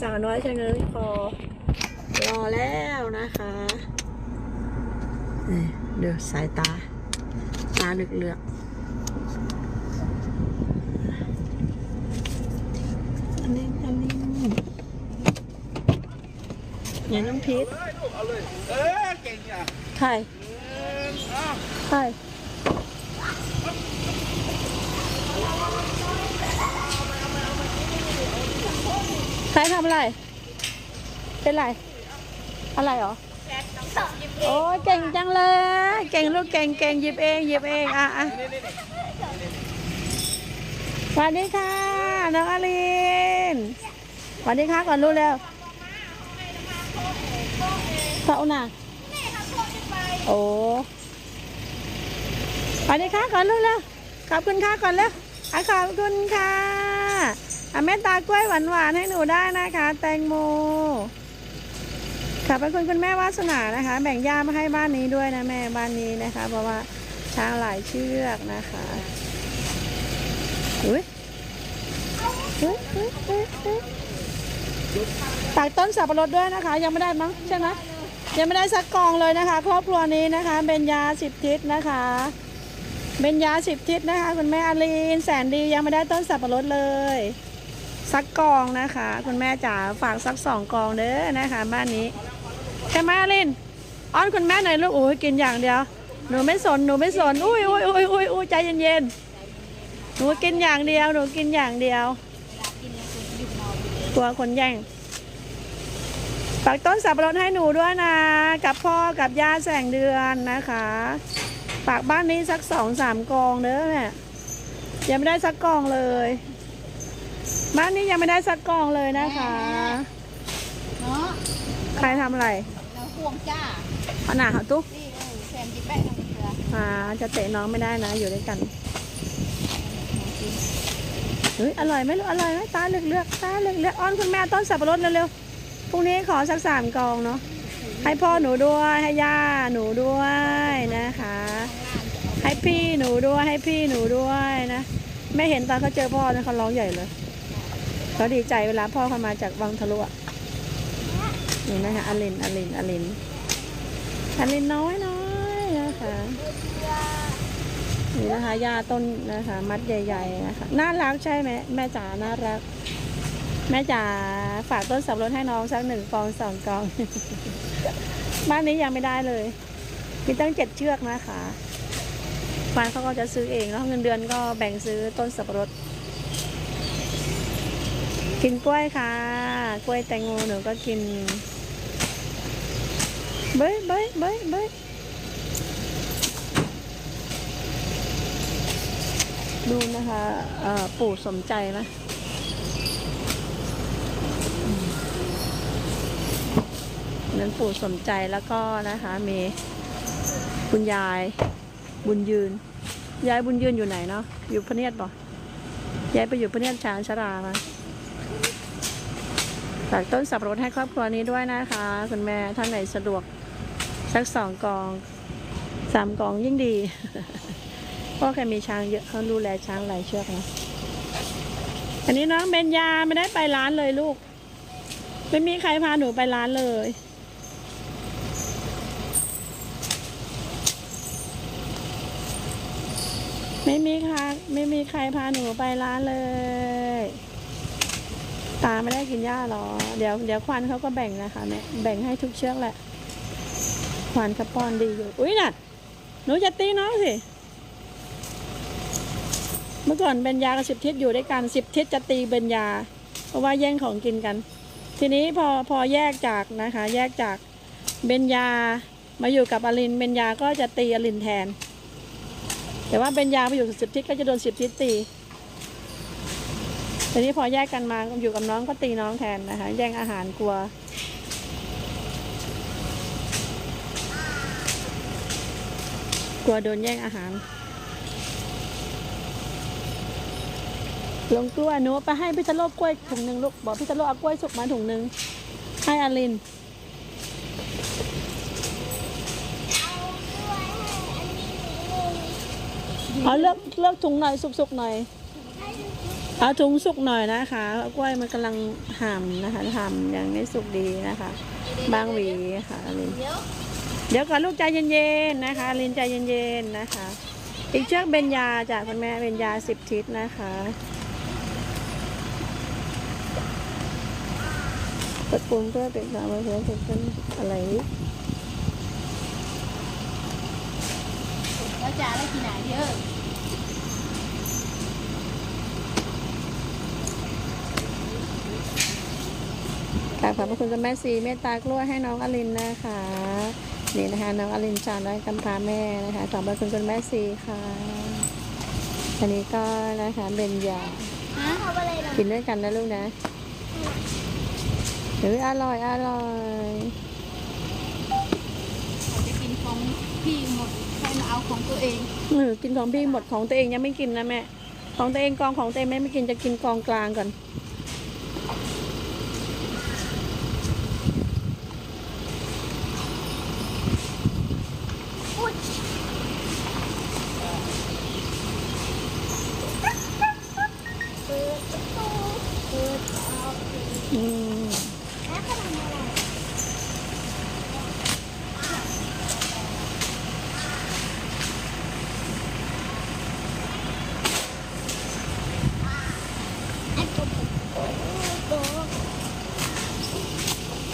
สาวน้อยชะเง้อคอรอแล้วนะคะเดี๋ยวสายตา ตาเลือกเลือกอันนี้อันนี้เนี่ยน้ำพริกเอาเลยเออเก่งอะไข่ไข่ ใครทำอะไร เป็นไร อะไรหรอ โอ้ยเก่งจังเลย เก่งลูกเก่งเก่งหยิบเองหยิบเองอะอะสวัสดีค่ะ น้องอลินสวัสดีค่ะก่อนลูกเร็วเท่าน่ะโอ้สวัสดีค่ะก่อนลูกเร็วขอบคุณค่ะก่อนเร็วอะขอบคุณค่ะ อะแม่ตากล้วยหวานๆให้หนูได้นะคะ แตงโมขอบพระคุณคุณแม่วาสนานะคะ แบ่งย่ามาให้บ้านนี้ด้วยนะแม่บ้านนี้นะคะ เพราะว่าช้างหลายเชือกนะคะอุ้ยอุ๊ยอุ๊ยอุ๊ยอุ๊ยตากต้นสับปะรดด้วยนะคะ ยังไม่ได้มั้งใช่ไหมยังไม่ได้สักกองเลยนะคะ ครอบครัวนี้นะคะเบญยาสิบทิศนะคะเบญยาสิบทิศนะคะ คุณแม่อาลีนแสนดียังไม่ได้ต้นสับปะรดเลย สักกองนะคะ คุณแม่จ๋าฝากสักสองกองเด้อนะคะ บ้านนี้ใช่ไหมอลินอ้อนคุณแม่หน่อยลูกโอ้ยกินอย่างเดียว หนูไม่สนหนูไม่สนอุ้ยอุ้ยอุ้ยอุ้ยอุ้ยใจเย็นๆหนูกินอย่างเดียวหนูกินอย่างเดียวกลัวคนแย่งฝากต้นสับปะรดให้หนูด้วยนะ กับพ่อกับย่าแสงเดือนนะคะฝากบ้านนี้สักสองสามกองเด้อเนี่ยยังไม่ได้สักกองเลย บ้านนี้ยังไม่ได้สักกองเลยนะคะ เนาะใครทำอะไรเราห่วงจ้าเอาหนาเขาตุ๊กนี่เออแซมจิแปะทำเกลืออ่าจะเตะน้องไม่ได้นะ อยู่ด้วยกันเฮ้ยอร่อยไหมลูกอร่อยไหมตาเลือกเลือกตาเลือกเลือกอ้อนคุณแม่ต้นสับปะรดเร็วๆพรุ่งนี้ขอสักสามกองเนาะให้พ่อหนูด้วยให้ย่าหนูด้วยนะคะ ให้พี่หนูด้วยให้พี่หนูด้วยนะไม่เห็นตอนเขาเจอพ่อนะเขาร้องใหญ่เลย เขาดีใจเวลาพ่อเขามาจากวังทะลุนี่นะคะอลินอลินอลินอลินน้อยน้อยนะคะนี่นะคะยาต้นนะคะ มัดใหญ่ ๆ นะคะน่ารักใช่ไหมแม่จ๋าน่ารัก แม่จ๋าฝากต้นสับปะรดให้น้องสักหนึ่งกองสองกอง บ้านนี้ยังไม่ได้เลย มีตั้งเจ็ดเชือกนะคะฟานเขาก็จะซื้อเองแล้วเงินเดือนก็แบ่งซื้อต้นสับปะรด กินกล้วยค่ะ กล้วยแตงโมหนูก็กิน เบ้ยเบ้ยเบ้ยเบ้ยดูนะคะปู่สมใจไหมอืมนั้นปู่สมใจแล้วก็นะคะ มีคุณยายบุญยืน ยายบุญยืนอยู่ไหนเนาะอยู่พระเนียดป่ยายไปอยู่พระเนียดชางชรามา ฝากต้นสับปะรดให้ครอบครัวนี้ด้วยนะคะ คุณแม่ท่านไหนสะดวกสักสองกองสามกองยิ่งดีเพราะแกมีช้างเยอะเขาดูแลช้างหลายเชือกนะอันนี้น้องเบญญาไม่ได้ไปร้านเลยลูก ไม่มีใครพาหนูไปร้านเลย ไม่มีค่ะไม่มีใครพาหนูไปร้านเลย ตาไม่ได้กินหญ้าหรอ เดี๋ยวเดี๋ยวควันเขาก็แบ่งนะคะแม่แบ่งให้ทุกเชือกแหละ ควันเขาป้อนดีอยู่ อุ้ยน่ะ หนูจะตีน้องสิ เมื่อก่อนเบญญากับสิบทิศอยู่ด้วยกันสิบทิศจะตีเบญญา เพราะว่าแย่งของกินกัน ทีนี้พอพอแยกจากนะคะ แยกจากเบญญามาอยู่กับอลินเบญญาก็จะตีอลินแทน แต่ว่าเบญญามาอยู่กับสิบทิศก็จะโดนสิบทิศตี ทีนี้พอแยกกันมาอยู่กับน้องก็ตีน้องแทนนะคะ แย่งอาหารกลัว กลัวโดนแย่งอาหาร ลงกล้วยหนูไปให้พี่ตะโลกกล้วยถุงหนึ่งลูกบอกพี่ตะโลกเอากล้วยสุกมาถุงหนึ่งให้อาลินเอาเลือกเลือกถุงหน่อยสุกๆหน่อย เอาถุงสุกหน่อยนะคะ กล้วยมันกำลังห่ำนะคะห่ำยังไม่สุกดีนะคะ บางหวีค่ะลินเดี๋ยวก่อนลูกใจเย็นๆนะคะลินใจเย็นๆนะคะ อีกเชือกเบญยาจากคุณแม่เบญยาสิบทิศนะคะกดปุ่มเพื่อเป็นกามาเพื่อเป็นอะไรแล้วจ่าได้กี่ไหนเยอะ กราบขอบพระคุณคุณแม่ซีเมตตากล้วยให้น้องอลินนะคะ นี่นะคะน้องอลินจานได้กำพร้าแม่นะคะขอบพระคุณคุณแม่ซีค่ะอันนี้ก็นะคะเบญญาฮะทำอะไรนะกินด้วยกันนะลูกนะเฮ้ยอร่อยอร่อยเขาจะกินของพี่หมดใครมาเอาของตัวเองหนูกินของพี่หมดของตัวเองยังไม่กินนะแม่ของตัวเองกองของตัวเองไม่ไม่กินจะกินกองกลางก่อน เปิดประตูเปิดเอา อืม แล้วก็ทำอะไร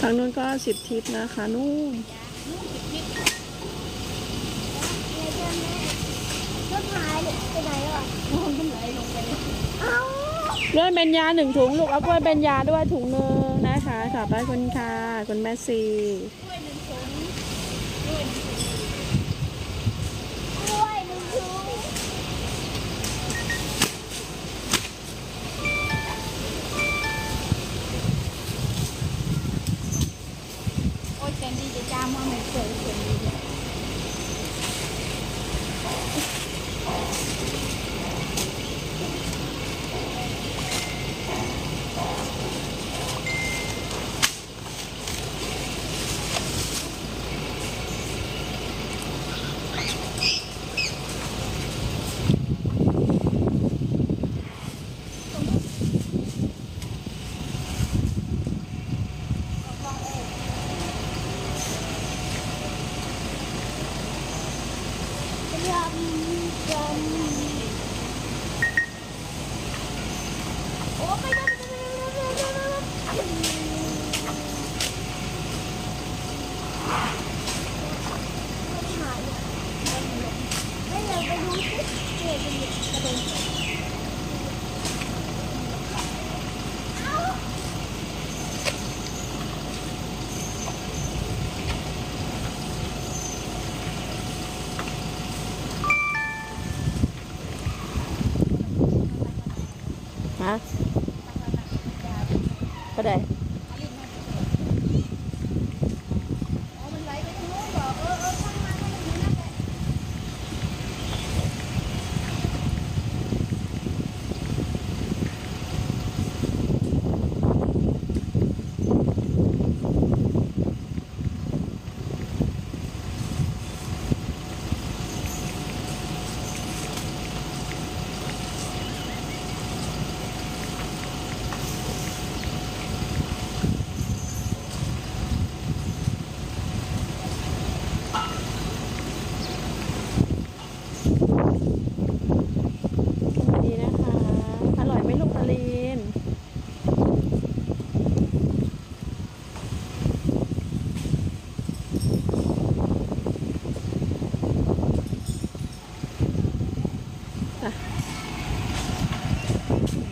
ทางนู้นก็สิบทิศนะคะนู่นรถหายเลยไปไหนอะโอ้ยมันไหลลงไปเลยเอ้าด้วยเบญญาหนึ่งถุงลูกเอากล้วยเบญญาด้วยถุงหนึ่งนะคะขอบพระคุณค่ะ คุณแม่ซี ด้วยหนึ่งถุงด้วยหนึ่งถุงด้วยหนึ่งถุงโอ้ยแกนดี้จะจ้ามาไม่เคยเห็นเลย ยำยำโอ้ไปได้ไปได้ไปได้ไปได้ไปได้ไม่อยากไปดูสิเดี๋ยวจะหยิบกระเด็นเอ้า ฮะก็ได้